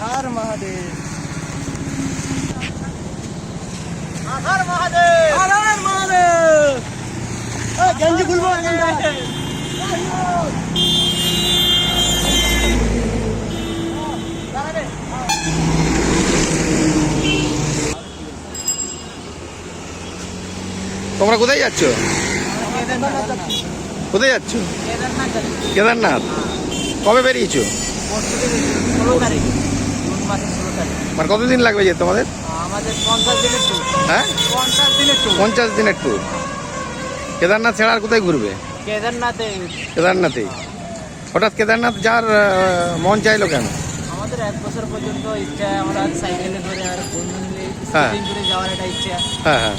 হর মহাদেব। হর মহাদেব। হর হর মহাদেব। এই গেঞ্জি খুলবো। তোমরা কোথায় যাচ্ছ। কোথায় যাচ্ছ? কেদারনাথ কেদারনাথ। কবে বেরিয়েছো? মাসের ষোলো তারিখ। মানে কতদিন লাগবে যেতে তোমাদের? আমাদের পঞ্চাশ দিনের ট্যুর হ্যাঁ? পঞ্চাশ দিনের ট্যুর পঞ্চাশ দিনের ট্যুর কেদারনাথ ছাড়া আর কোথায় ঘুরবে? কেদারনাথে। কেদারনাথেই হঠাৎ কেদারনাথ যার মন চাইলো কেন? আমাদের এক বছর পর্যন্ত ইচ্ছা আমরা সাইকেলে করে আর বন্ধু মিলে হ্যাঁ। করে যাওয়ার একটা ইচ্ছা। হ্যাঁ হ্যাঁ।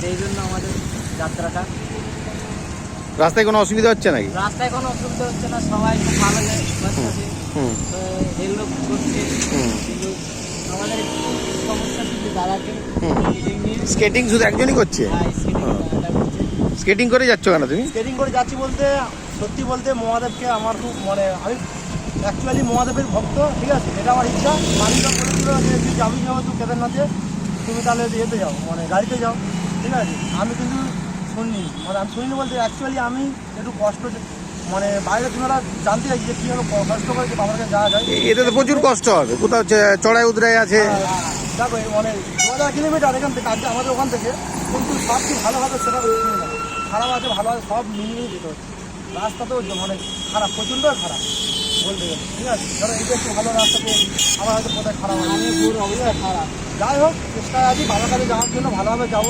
সেই জন্য আমাদের যাত্রাটা। রাস্তায় কোনো অসুবিধা হচ্ছে নাকি? রাস্তায় কোনো অসুবিধা হচ্ছে না সবাই খুব ভালো যায় হেল্প করছে। আমাদের একটু সমস্যা কিন্তু দাদাকে স্কেটিং শুধু একজনই করছে? হ্যাঁ, করছে। স্কেটিং করে যাচ্ছ কেন তুমি? স্কেটিং করে যাচ্ছি বলতে সত্যি বলতে মহাদেবকে আমার খুব মানে আমি অ্যাকচুয়ালি মহাদেবের ভক্ত ঠিক আছে? এটা আমার ইচ্ছা। মালিকা বলেছিল যে তুই যাবি যেহেতু কেদারনাথে। তুমি তাহলে যেতে যাও মানে গাড়িতে যাও ঠিক আছে? আমি কিন্তু শুনিনি। মানে আমি শুনিনি বলতে অ্যাকচুয়ালি আমি একটু কষ্ট মানে বাইরে তোমরা জানতে চাই যে কীভাবে ক- কষ্ট করে যে বাবার কাছে যাওয়া যায়। এতে তো প্রচুর কষ্ট হবে। কোথাও চড়াই উদরাই আছে। আর দেখো মানে দু হাজার কিলোমিটার এখান থেকে আজকে আমাদের ওখান থেকে কিন্তু সব কি ভালো হবে সেটা না খারাপ আছে ভালো আছে সব মিলিয়ে যেতে হচ্ছে। রাস্তা তো মানে খারাপ প্রচণ্ড খারাপ বলতে গেলে। ঠিক আছে? ধরো এইটা একটু ভালো রাস্তাতে আমার হয়তো কোথায় খারাপ হবে। খারাপ। যাই হোক চেষ্টা আছি ভালো কাজে যাওয়ার জন্য ভালোভাবে যাব।